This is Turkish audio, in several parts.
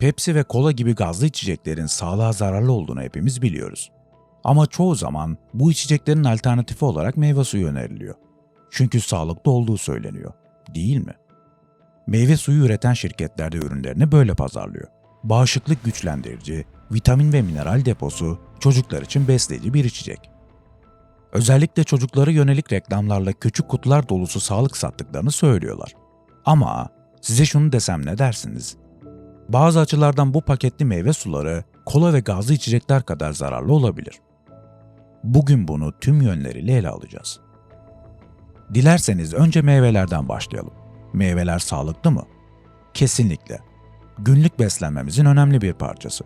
Pepsi ve kola gibi gazlı içeceklerin sağlığa zararlı olduğunu hepimiz biliyoruz. Ama çoğu zaman bu içeceklerin alternatifi olarak meyve suyu öneriliyor. Çünkü sağlıklı olduğu söyleniyor. Değil mi? Meyve suyu üreten şirketler de ürünlerini böyle pazarlıyor. Bağışıklık güçlendirici, vitamin ve mineral deposu, çocuklar için besleyici bir içecek. Özellikle çocuklara yönelik reklamlarla küçük kutular dolusu sağlık sattıklarını söylüyorlar. Ama size şunu desem ne dersiniz? Bazı açılardan bu paketli meyve suları kola ve gazlı içecekler kadar zararlı olabilir. Bugün bunu tüm yönleriyle ele alacağız. Dilerseniz önce meyvelerden başlayalım. Meyveler sağlıklı mı? Kesinlikle. Günlük beslenmemizin önemli bir parçası.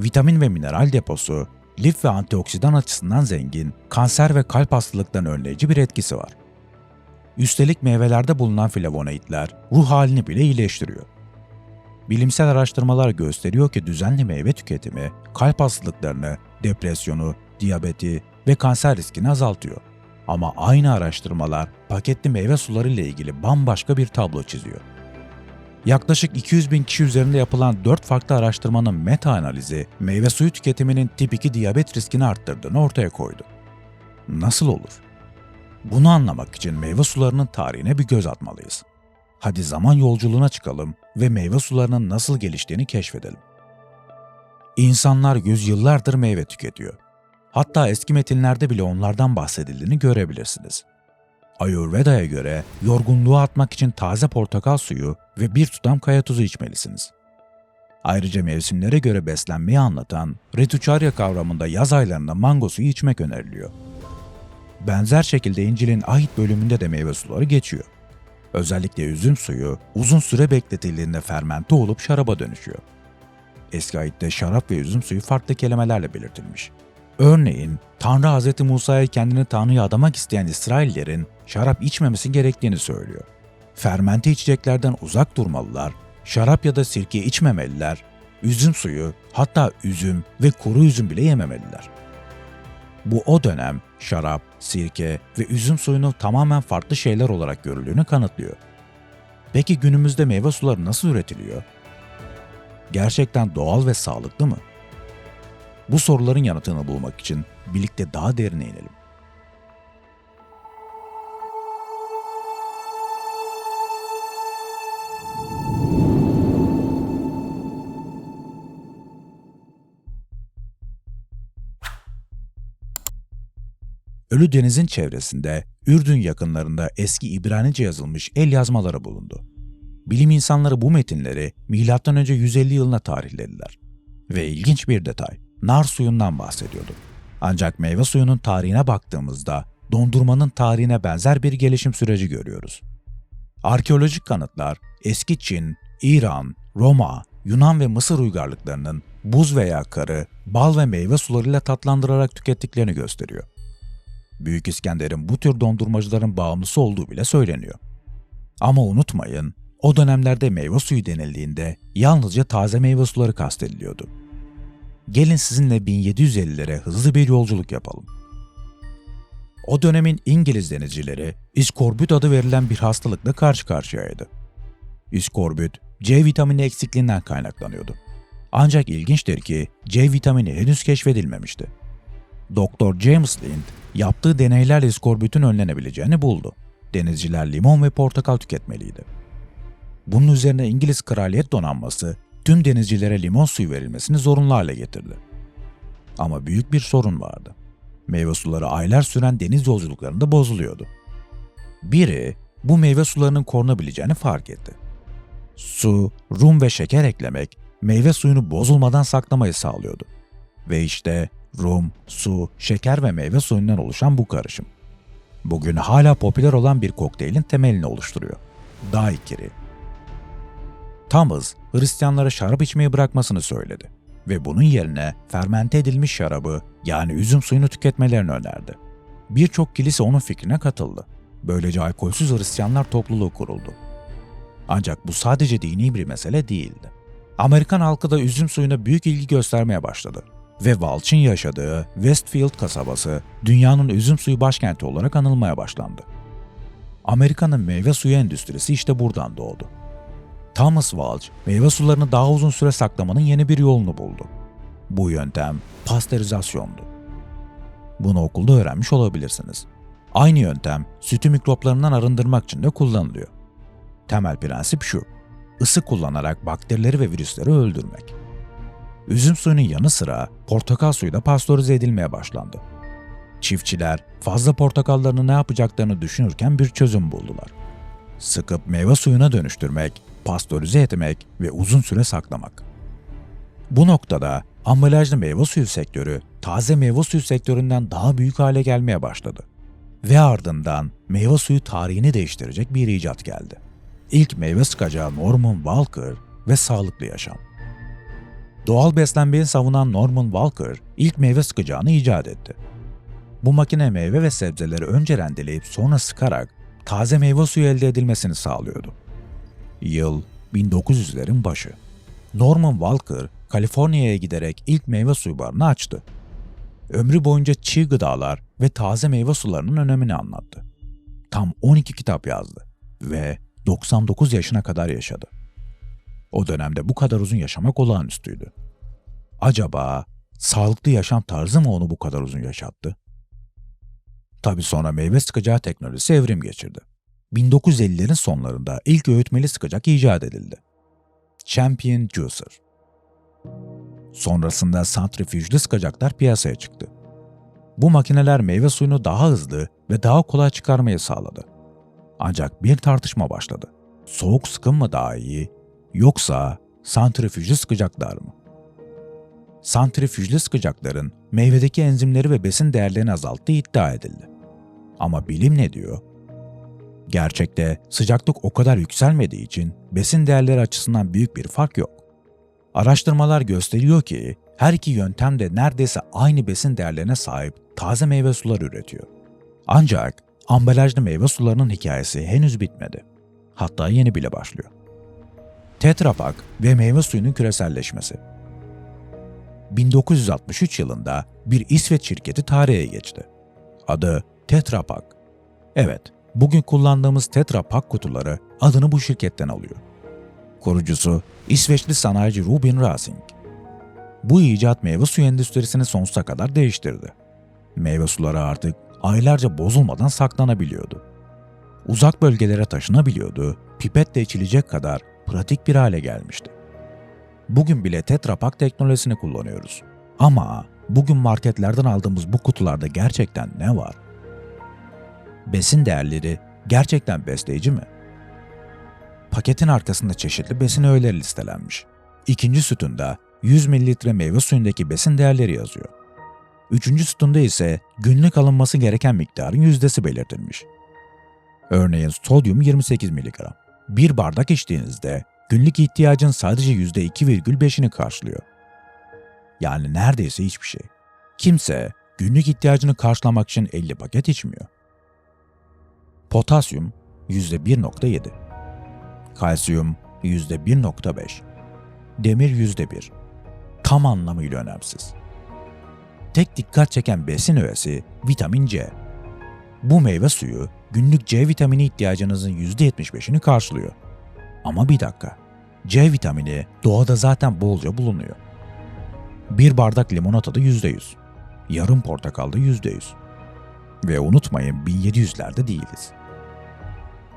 Vitamin ve mineral deposu, lif ve antioksidan açısından zengin, kanser ve kalp hastalıklarını önleyici bir etkisi var. Üstelik meyvelerde bulunan flavonoidler ruh halini bile iyileştiriyor. Bilimsel araştırmalar gösteriyor ki düzenli meyve tüketimi kalp hastalıklarını, depresyonu, diyabeti ve kanser riskini azaltıyor. Ama aynı araştırmalar paketli meyve suları ile ilgili bambaşka bir tablo çiziyor. Yaklaşık 200 bin kişi üzerinde yapılan 4 farklı araştırmanın meta analizi meyve suyu tüketiminin tip 2 diyabet riskini arttırdığını ortaya koydu. Nasıl olur? Bunu anlamak için meyve sularının tarihine bir göz atmalıyız. Hadi zaman yolculuğuna çıkalım ve meyve sularının nasıl geliştiğini keşfedelim. İnsanlar yüzyıllardır meyve tüketiyor. Hatta eski metinlerde bile onlardan bahsedildiğini görebilirsiniz. Ayurveda'ya göre yorgunluğu atmak için taze portakal suyu ve bir tutam kaya tuzu içmelisiniz. Ayrıca mevsimlere göre beslenmeyi anlatan Ritucharya kavramında yaz aylarında mango suyu içmek öneriliyor. Benzer şekilde İncil'in ahit bölümünde de meyve suları geçiyor. Özellikle üzüm suyu uzun süre bekletildiğinde fermente olup şaraba dönüşüyor. Eski ahitte şarap ve üzüm suyu farklı kelimelerle belirtilmiş. Örneğin Tanrı Hz. Musa'ya kendini Tanrı'ya adamak isteyen İsraillerin şarap içmemesi gerektiğini söylüyor. Fermente içeceklerden uzak durmalılar, şarap ya da sirke içmemeliler, üzüm suyu, hatta üzüm ve kuru üzüm bile yememeliler. Bu o dönem şarap, sirke ve üzüm suyunu tamamen farklı şeyler olarak görüldüğünü kanıtlıyor. Peki günümüzde meyve suları nasıl üretiliyor? Gerçekten doğal ve sağlıklı mı? Bu soruların yanıtını bulmak için birlikte daha derine inelim. Ölü Deniz'in çevresinde Ürdün yakınlarında eski İbranice yazılmış el yazmaları bulundu. Bilim insanları bu metinleri M.Ö. 150 yılına tarihlediler. Ve ilginç bir detay, nar suyundan bahsediyordu. Ancak meyve suyunun tarihine baktığımızda dondurmanın tarihine benzer bir gelişim süreci görüyoruz. Arkeolojik kanıtlar eski Çin, İran, Roma, Yunan ve Mısır uygarlıklarının buz veya karı, bal ve meyve sularıyla tatlandırarak tükettiklerini gösteriyor. Büyük İskender'in bu tür dondurmacıların bağımlısı olduğu bile söyleniyor. Ama unutmayın, o dönemlerde meyve suyu denildiğinde yalnızca taze meyve suları kastediliyordu. Gelin sizinle 1750'lere hızlı bir yolculuk yapalım. O dönemin İngiliz denizcileri iskorbüt adı verilen bir hastalıkla karşı karşıyaydı. İskorbüt, C vitamini eksikliğinden kaynaklanıyordu. Ancak ilginçtir ki C vitamini henüz keşfedilmemişti. Doktor James Lind yaptığı deneylerle iskorbütün önlenebileceğini buldu. Denizciler limon ve portakal tüketmeliydi. Bunun üzerine İngiliz Kraliyet Donanması tüm denizcilere limon suyu verilmesini zorunlu hale getirdi. Ama büyük bir sorun vardı. Meyve suları aylar süren deniz yolculuklarında bozuluyordu. Biri bu meyve sularının korunabileceğini fark etti. Su, rum ve şeker eklemek meyve suyunu bozulmadan saklamayı sağlıyordu. Ve işte rum, su, şeker ve meyve suyundan oluşan bu karışım. Bugün hala popüler olan bir kokteylin temelini oluşturuyor. Daiquiri. Thomas, Hristiyanlara şarap içmeyi bırakmasını söyledi ve bunun yerine fermente edilmiş şarabı yani üzüm suyunu tüketmelerini önerdi. Birçok kilise onun fikrine katıldı. Böylece alkolsüz Hristiyanlar topluluğu kuruldu. Ancak bu sadece dini bir mesele değildi. Amerikan halkı da üzüm suyuna büyük ilgi göstermeye başladı ve Walsh'ın yaşadığı Westfield kasabası dünyanın üzüm suyu başkenti olarak anılmaya başlandı. Amerika'nın meyve suyu endüstrisi işte buradan doğdu. Thomas Walsh, meyve sularını daha uzun süre saklamanın yeni bir yolunu buldu. Bu yöntem pastörizasyondu. Bunu okulda öğrenmiş olabilirsiniz. Aynı yöntem sütü mikroplarından arındırmak için de kullanılıyor. Temel prensip şu, ısı kullanarak bakterileri ve virüsleri öldürmek. Üzüm suyunun yanı sıra portakal suyu da pastörize edilmeye başlandı. Çiftçiler fazla portakallarını ne yapacaklarını düşünürken bir çözüm buldular. Sıkıp meyve suyuna dönüştürmek, pastörize etmek ve uzun süre saklamak. Bu noktada ambalajlı meyve suyu sektörü taze meyve suyu sektöründen daha büyük hale gelmeye başladı. Ve ardından meyve suyu tarihini değiştirecek bir icat geldi. İlk meyve sıkacağı Norman Walker ve sağlıklı yaşam. Doğal beslenmeyi savunan Norman Walker ilk meyve sıkacağını icat etti. Bu makine meyve ve sebzeleri önce rendeleyip sonra sıkarak taze meyve suyu elde edilmesini sağlıyordu. Yıl 1900'lerin başı. Norman Walker, Kaliforniya'ya giderek ilk meyve suyu barını açtı. Ömrü boyunca çiğ gıdalar ve taze meyve sularının önemini anlattı. Tam 12 kitap yazdı ve 99 yaşına kadar yaşadı. O dönemde bu kadar uzun yaşamak olağanüstüydü. Acaba sağlıklı yaşam tarzı mı onu bu kadar uzun yaşattı? Tabi sonra meyve sıkacağı teknolojisi evrim geçirdi. 1950'lerin sonlarında ilk öğütmeli sıkacak icat edildi. Champion Juicer. Sonrasında santrifüjlü sıkacaklar piyasaya çıktı. Bu makineler meyve suyunu daha hızlı ve daha kolay çıkarmayı sağladı. Ancak bir tartışma başladı. Soğuk sıkım mı daha iyi yoksa santrifüjlü sıkacaklar mı? Santrifüjlü sıkacakların meyvedeki enzimleri ve besin değerlerini azalttığı iddia edildi. Ama bilim ne diyor? Gerçekte sıcaklık o kadar yükselmediği için besin değerleri açısından büyük bir fark yok. Araştırmalar gösteriyor ki her iki yöntem de neredeyse aynı besin değerlerine sahip taze meyve suları üretiyor. Ancak ambalajlı meyve sularının hikayesi henüz bitmedi. Hatta yeni bile başlıyor. Tetra Pak ve meyve suyunun küreselleşmesi. 1963 yılında bir İsveç şirketi tarihe geçti. Adı Tetra Pak. Evet, bugün kullandığımız Tetra Pak kutuları adını bu şirketten alıyor. Kurucusu İsveçli sanayici Rubin Rasing. Bu icat meyve suyu endüstrisini sonsuza kadar değiştirdi. Meyve suları artık aylarca bozulmadan saklanabiliyordu. Uzak bölgelere taşınabiliyordu, pipetle içilecek kadar pratik bir hale gelmişti. Bugün bile Tetra Pak teknolojisini kullanıyoruz. Ama bugün marketlerden aldığımız bu kutularda gerçekten ne var? Besin değerleri gerçekten besleyici mi? Paketin arkasında çeşitli besin öğeleri listelenmiş. İkinci sütunda 100 ml meyve suyundaki besin değerleri yazıyor. Üçüncü sütunda ise günlük alınması gereken miktarın yüzdesi belirtilmiş. Örneğin sodyum 28 mg. Bir bardak içtiğinizde günlük ihtiyacın sadece %2,5'ini karşılıyor. Yani neredeyse hiçbir şey. Kimse günlük ihtiyacını karşılamak için 50 paket içmiyor. Potasyum %1.7 Kalsiyum %1.5 Demir %1 Tam anlamıyla önemsiz. Tek dikkat çeken besin öğesi vitamin C. Bu meyve suyu günlük C vitamini ihtiyacınızın %75'ini karşılıyor. Ama bir dakika. C vitamini doğada zaten bolca bulunuyor. Bir bardak limonatada %100, yarım portakalda %100. Ve unutmayın 1700'lerde değiliz.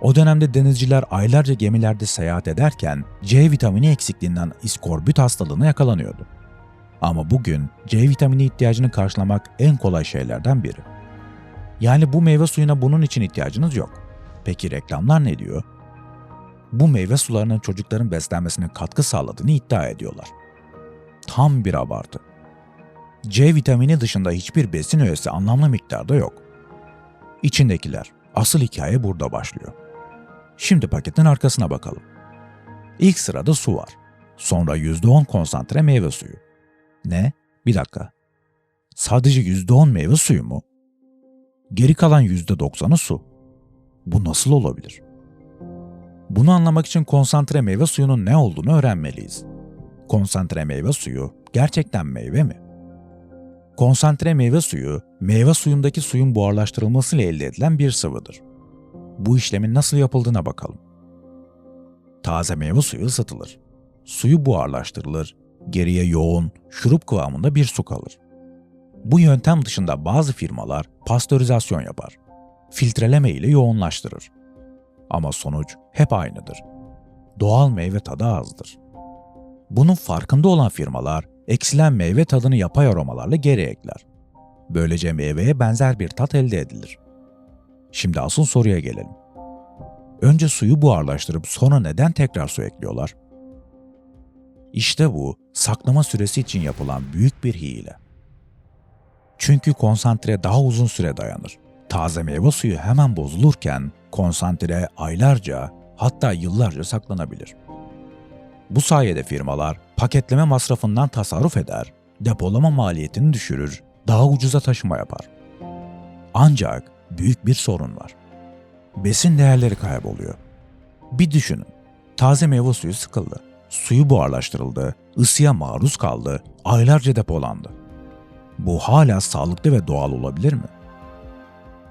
O dönemde denizciler aylarca gemilerde seyahat ederken C vitamini eksikliğinden iskorbüt hastalığına yakalanıyordu. Ama bugün C vitamini ihtiyacını karşılamak en kolay şeylerden biri. Yani bu meyve suyuna bunun için ihtiyacınız yok. Peki reklamlar ne diyor? Bu meyve sularının çocukların beslenmesine katkı sağladığını iddia ediyorlar. Tam bir abartı. C vitamini dışında hiçbir besin öğesi anlamlı miktarda yok. İçindekiler. Asıl hikaye burada başlıyor. Şimdi paketin arkasına bakalım. İlk sırada su var. Sonra %10 konsantre meyve suyu. Ne? Bir dakika. Sadece %10 meyve suyu mu? Geri kalan %90'ı su. Bu nasıl olabilir? Bunu anlamak için konsantre meyve suyunun ne olduğunu öğrenmeliyiz. Konsantre meyve suyu gerçekten meyve mi? Konsantre meyve suyu, meyve suyundaki suyun buharlaştırılmasıyla elde edilen bir sıvıdır. Bu işlemin nasıl yapıldığına bakalım. taze meyve suyu ısıtılır. Suyu buharlaştırılır, geriye yoğun, şurup kıvamında bir su kalır. Bu yöntem dışında bazı firmalar pastörizasyon yapar. Filtreleme ile yoğunlaştırır. Ama sonuç hep aynıdır. Doğal meyve tadı azdır. Bunun farkında olan firmalar eksilen meyve tadını yapay aromalarla geri ekler. Böylece meyveye benzer bir tat elde edilir. Şimdi asıl soruya gelelim. Önce suyu buharlaştırıp sonra neden tekrar su ekliyorlar? İşte bu saklama süresi için yapılan büyük bir hile. Çünkü konsantre daha uzun süre dayanır. Taze meyve suyu hemen bozulurken konsantre aylarca hatta yıllarca saklanabilir. Bu sayede firmalar paketleme masrafından tasarruf eder, depolama maliyetini düşürür, daha ucuza taşıma yapar. Ancak büyük bir sorun var. Besin değerleri kayboluyor. Bir düşünün. Taze meyve suyu sıkıldı. Suyu buharlaştırıldı, ısıya maruz kaldı, aylarca depolandı. Bu hala sağlıklı ve doğal olabilir mi?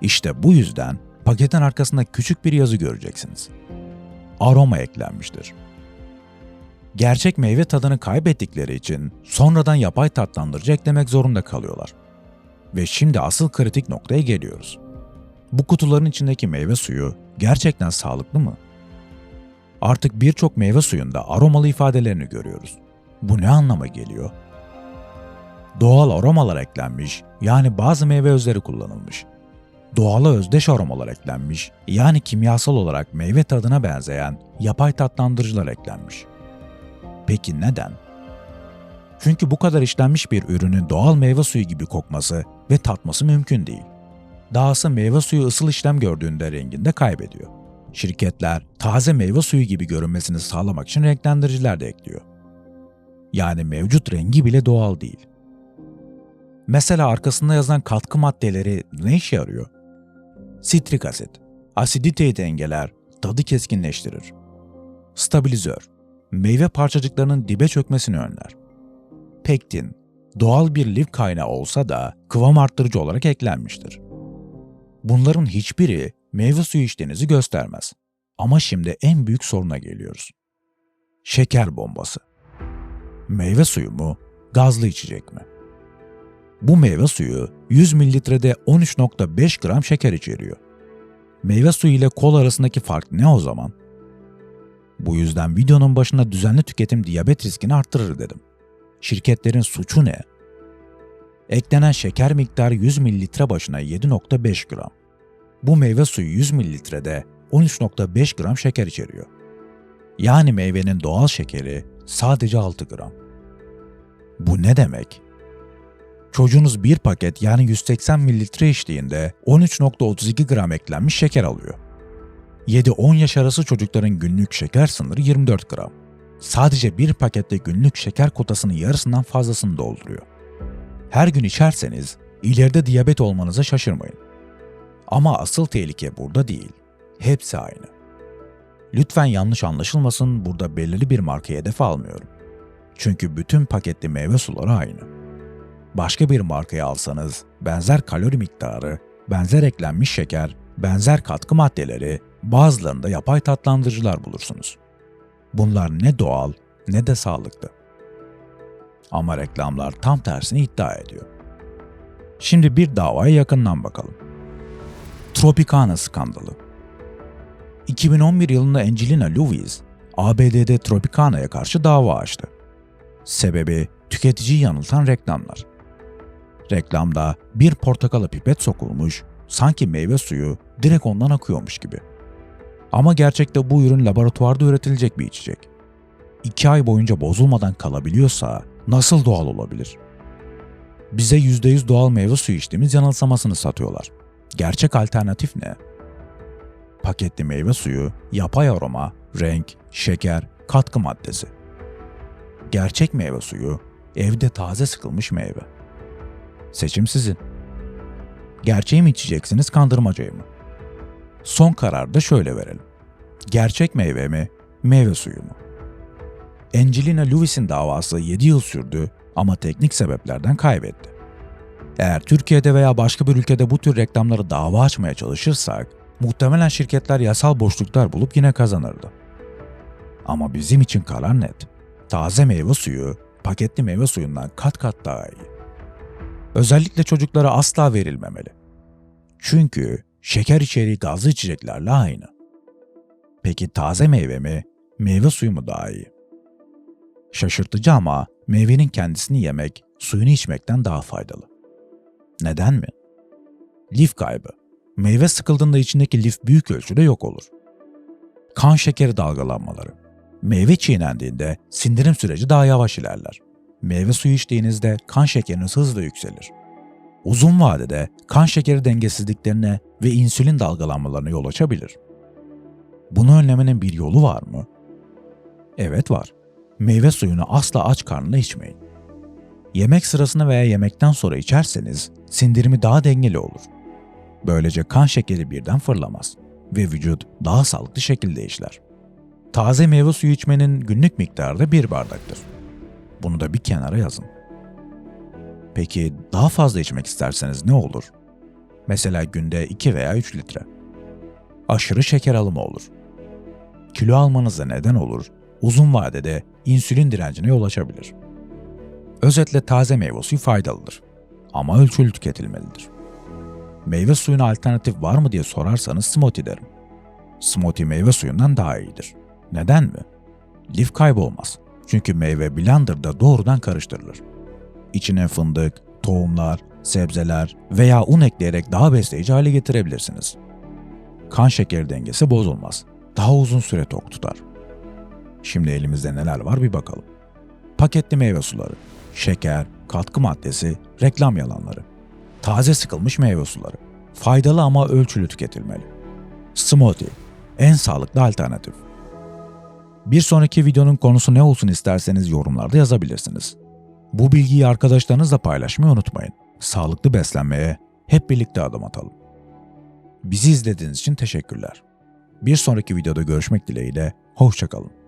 İşte bu yüzden paketin arkasında küçük bir yazı göreceksiniz. Aroma eklenmiştir. Gerçek meyve tadını kaybettikleri için sonradan yapay tatlandırıcı eklemek zorunda kalıyorlar. Ve şimdi asıl kritik noktaya geliyoruz. Bu kutuların içindeki meyve suyu gerçekten sağlıklı mı? Artık birçok meyve suyunda aromalı ifadelerini görüyoruz. Bu ne anlama geliyor? Doğal aromalar eklenmiş, yani bazı meyve özleri kullanılmış. Doğala özdeş aromalar eklenmiş, yani kimyasal olarak meyve tadına benzeyen yapay tatlandırıcılar eklenmiş. Peki neden? Çünkü bu kadar işlenmiş bir ürünün doğal meyve suyu gibi kokması ve tatması mümkün değil. Dahası meyve suyu ısıl işlem gördüğünde renginde kaybediyor. Şirketler taze meyve suyu gibi görünmesini sağlamak için renklendiriciler de ekliyor. Yani mevcut rengi bile doğal değil. Mesela arkasında yazan katkı maddeleri ne işe yarıyor? Sitrik asit, asiditeyi dengeler, tadı keskinleştirir. Stabilizör, meyve parçacıklarının dibe çökmesini önler. Pektin, doğal bir lif kaynağı olsa da kıvam arttırıcı olarak eklenmiştir. Bunların hiçbiri meyve suyu içtiğinizi göstermez. Ama şimdi en büyük soruna geliyoruz. Şeker bombası. Meyve suyu mu, gazlı içecek mi? Bu meyve suyu 100 mililitrede 13.5 gram şeker içeriyor. Meyve suyu ile kol arasındaki fark ne o zaman? Bu yüzden videonun başında düzenli tüketim diyabet riskini arttırır dedim. Şirketlerin suçu ne? Eklenen şeker miktarı 100 mililitre başına 7.5 gram. Bu meyve suyu 100 mililitrede 13.5 gram şeker içeriyor. Yani meyvenin doğal şekeri sadece 6 gram. Bu ne demek? Çocuğunuz bir paket yani 180 mililitre içtiğinde 13.32 gram eklenmiş şeker alıyor. 7-10 yaş arası çocukların günlük şeker sınırı 24 gram. Sadece bir pakette günlük şeker kotasının yarısından fazlasını dolduruyor. Her gün içerseniz ileride diyabet olmanıza şaşırmayın. Ama asıl tehlike burada değil. Hepsi aynı. Lütfen yanlış anlaşılmasın burada belirli bir markayı hedef almıyorum. Çünkü bütün paketli meyve suları aynı. Başka bir markayı alsanız benzer kalori miktarı, benzer eklenmiş şeker, benzer katkı maddeleri, bazılarında yapay tatlandırıcılar bulursunuz. Bunlar ne doğal ne de sağlıklı. Ama reklamlar tam tersini iddia ediyor. Şimdi bir davaya yakından bakalım. Tropicana skandalı. 2011 yılında Angelina Lewis, ABD'de Tropicana'ya karşı dava açtı. Sebebi tüketiciyi yanıltan reklamlar. Reklamda bir portakala pipet sokulmuş, sanki meyve suyu direkt ondan akıyormuş gibi. Ama gerçekte bu ürün laboratuvarda üretilecek bir içecek. İki ay boyunca bozulmadan kalabiliyorsa nasıl doğal olabilir? Bize %100 doğal meyve suyu içtiğimiz yanılsamasını satıyorlar. Gerçek alternatif ne? Paketli meyve suyu, yapay aroma, renk, şeker, katkı maddesi. Gerçek meyve suyu, evde taze sıkılmış meyve. Seçim sizin. Gerçeği mi içeceksiniz, kandırmacayı mı? Son kararı da şöyle verelim. Gerçek meyve mi, meyve suyu mu? Angelina Lewis'in davası 7 yıl sürdü ama teknik sebeplerden kaybetti. Eğer Türkiye'de veya başka bir ülkede bu tür reklamları dava açmaya çalışırsak, muhtemelen şirketler yasal boşluklar bulup yine kazanırdı. Ama bizim için karar net. Taze meyve suyu paketli meyve suyundan kat kat daha iyi. Özellikle çocuklara asla verilmemeli. Çünkü şeker içeriği gazlı içeceklerle aynı. Peki taze meyve mi, meyve suyu mu daha iyi? Şaşırtıcı ama meyvenin kendisini yemek, suyunu içmekten daha faydalı. Neden mi? Lif kaybı. Meyve sıkıldığında içindeki lif büyük ölçüde yok olur. Kan şekeri dalgalanmaları. Meyve çiğnendiğinde sindirim süreci daha yavaş ilerler. Meyve suyu içtiğinizde kan şekeriniz hızla yükselir. Uzun vadede kan şekeri dengesizliklerine ve insülin dalgalanmalarına yol açabilir. Bunu önlemenin bir yolu var mı? Evet var. Meyve suyunu asla aç karnına içmeyin. Yemek sırasında veya yemekten sonra içerseniz sindirimi daha dengeli olur. Böylece kan şekeri birden fırlamaz ve vücut daha sağlıklı şekilde işler. Taze meyve suyu içmenin günlük miktarı da bir bardaktır. Bunu da bir kenara yazın. Peki daha fazla içmek isterseniz ne olur? Mesela günde 2 veya 3 litre. Aşırı şeker alımı olur. Kilo almanıza neden olur, uzun vadede insülin direncine yol açabilir. Özetle taze meyve suyu faydalıdır ama ölçülü tüketilmelidir. Meyve suyuna alternatif var mı diye sorarsanız smoothie derim. Smoothie meyve suyundan daha iyidir. Neden mi? Lif kaybolmaz. Çünkü meyve blenderda doğrudan karıştırılır. İçine fındık, tohumlar, sebzeler veya un ekleyerek daha besleyici hale getirebilirsiniz. Kan şekeri dengesi bozulmaz. Daha uzun süre tok tutar. Şimdi elimizde neler var bir bakalım. Paketli meyve suları, şeker, katkı maddesi, reklam yalanları, taze sıkılmış meyve suları, faydalı ama ölçülü tüketilmeli. Smoothie, en sağlıklı alternatif. Bir sonraki videonun konusu ne olsun isterseniz yorumlarda yazabilirsiniz. Bu bilgiyi arkadaşlarınızla paylaşmayı unutmayın. Sağlıklı beslenmeye hep birlikte adım atalım. Bizi izlediğiniz için teşekkürler. Bir sonraki videoda görüşmek dileğiyle, hoşçakalın.